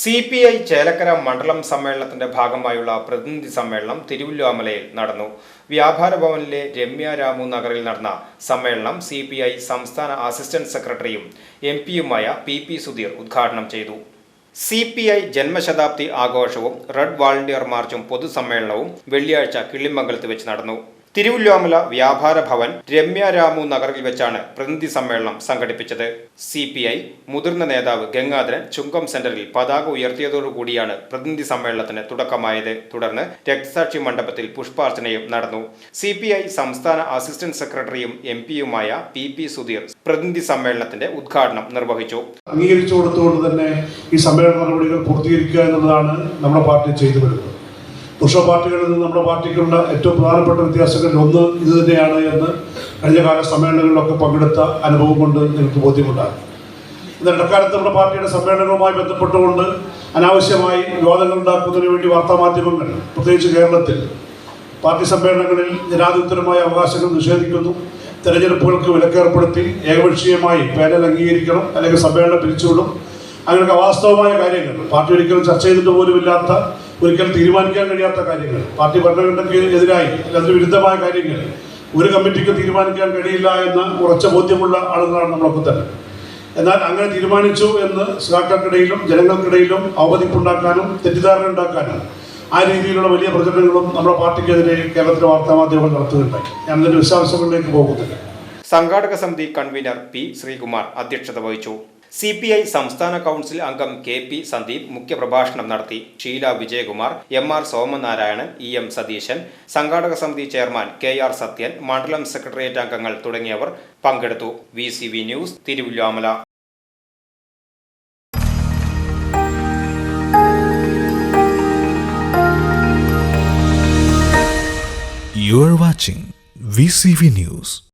C P I Chelakkara മണ്ഡലം സമ്മേളനത്തിന്റെ ഭാഗമായുള്ള പ്രതിനിധി സമ്മേളനം തിരുവല്ലാമലയിൽ നടന്നു. വ്യാപാര ഭവനിലെ രമ്യ രാമു നഗറിൽ നടന്ന സമ്മേളനം സി പി ഐ സംസ്ഥാന അസിസ്റ്റന്റ് സെക്രട്ടറിയും എം പിയുമായ പി പി സുധീർ ഉദ്ഘാടനം ചെയ്തു. സി പി ഐ ജന്മശതാബ്ദി ആഘോഷവും റെഡ് വാളണ്ടിയർ മാർച്ചും പൊതുസമ്മേളനവും വെള്ളിയാഴ്ച കിളിമംഗലത്ത് വെച്ച് നടന്നു. തിരുവല്ലോമല വ്യാപാര ഭവൻ രമ്യ രാമു നഗറിൽ വെച്ചാണ് പ്രതിനിധി സമ്മേളനം സംഘടിപ്പിച്ചത്. സി പി ഐ മുതിർന്ന നേതാവ് ഗംഗാധരൻ ചുങ്കം സെന്ററിൽ പതാക ഉയർത്തിയതോടുകൂടിയാണ് പ്രതിനിധി സമ്മേളനത്തിന് തുടക്കമായത്. തുടർന്ന് രക്തസാക്ഷി മണ്ഡപത്തിൽ പുഷ്പാർച്ചനയും നടന്നു. സി പി ഐ സംസ്ഥാന അസിസ്റ്റന്റ് സെക്രട്ടറിയും എം പിയുമായ പി പി സുധീർ പ്രതിനിധി സമ്മേളനത്തിന്റെ ഉദ്ഘാടനം നിർവഹിച്ചു. അംഗീകരിച്ചു കൊടുത്തുകൊണ്ട് തന്നെ ഈ സമ്മേളന നടപടികൾ പൂർത്തീകരിക്കുക എന്നുള്ളതാണ് നമ്മുടെ പാർട്ടി ചെയ്തു വരുന്നത്. പുരുഷ പാർട്ടികളിൽ നിന്ന് നമ്മുടെ പാർട്ടിക്കുള്ള ഏറ്റവും പ്രധാനപ്പെട്ട വ്യത്യാസങ്ങളിൽ ഒന്ന് ഇത് തന്നെയാണ് എന്ന് കഴിഞ്ഞ കാല സമ്മേളനങ്ങളിലൊക്കെ പങ്കെടുത്ത അനുഭവം കൊണ്ട് നിങ്ങൾക്ക് ബോധ്യമുണ്ടാകും. എന്നാൽ ഇടക്കാലത്ത് നമ്മുടെ പാർട്ടിയുടെ സമ്മേളനവുമായി ബന്ധപ്പെട്ടുകൊണ്ട് അനാവശ്യമായി വിവാദങ്ങൾ ഉണ്ടാക്കുന്നതിന് വേണ്ടി വാർത്താമാധ്യമങ്ങൾ പ്രത്യേകിച്ച് കേരളത്തിൽ പാർട്ടി സമ്മേളനങ്ങളിൽ ജനാധിപത്യപരമായ അവകാശങ്ങൾ നിഷേധിക്കുന്നു. തെരഞ്ഞെടുപ്പുകൾക്ക് വിലക്കേർപ്പെടുത്തി ഏകപക്ഷീയമായി പാനൽ അംഗീകരിക്കണം അല്ലെങ്കിൽ സമ്മേളനം പിരിച്ചുവിടും. അങ്ങനെയൊക്കെ അവാസ്തവമായ കാര്യങ്ങൾ. പാർട്ടി ഒരിക്കലും ചർച്ച ചെയ്തിട്ട് പോലുമില്ലാത്ത ഒരിക്കലും തീരുമാനിക്കാൻ കഴിയാത്ത കാര്യങ്ങൾ. പാർട്ടി ഭരണഘടനയ്ക്ക് എതിരായി അതിന് വിരുദ്ധമായ കാര്യങ്ങൾ. ഒരു കമ്മിറ്റിക്ക് തീരുമാനിക്കാൻ കഴിയില്ല എന്ന ഉറച്ച ബോധ്യമുള്ള ആളുകളാണ് നമ്മളൊക്കെ തന്നെ. എന്നാൽ അങ്ങനെ തീരുമാനിച്ചു എന്ന് സഖാക്കൾക്കിടയിലും ജനങ്ങൾക്കിടയിലും അവമതിപ്പുണ്ടാക്കാനും തെറ്റിദ്ധാരണ ഉണ്ടാക്കാനും ആ രീതിയിലുള്ള വലിയ പ്രചരണങ്ങളും നമ്മുടെ പാർട്ടിക്കെതിരെ കേരളത്തിലെ വാർത്താമാധ്യമങ്ങൾ നടത്തുന്നുണ്ടായി. ഞാൻ അതിന്റെ വിശദാംശങ്ങളിലേക്ക് പോകുന്നില്ല സംഘാടക സമിതി കൺവീനർ പി ശ്രീകുമാർ അധ്യക്ഷത വഹിച്ചു. സി പി ഐ സംസ്ഥാന കൗൺസിൽ അംഗം കെ പി സന്ദീപ് മുഖ്യപ്രഭാഷണം നടത്തി. Sheela Vijayakumar M R Somanarayanan E M Satheesan സംഘാടക സമിതി ചെയർമാൻ കെ ആർ സത്യൻ മണ്ഡലം സെക്രട്ടേറിയറ്റ് അംഗങ്ങൾ തുടങ്ങിയവർ പങ്കെടുത്തു. V C V news Thiruvilwamala. You are watching VCV News.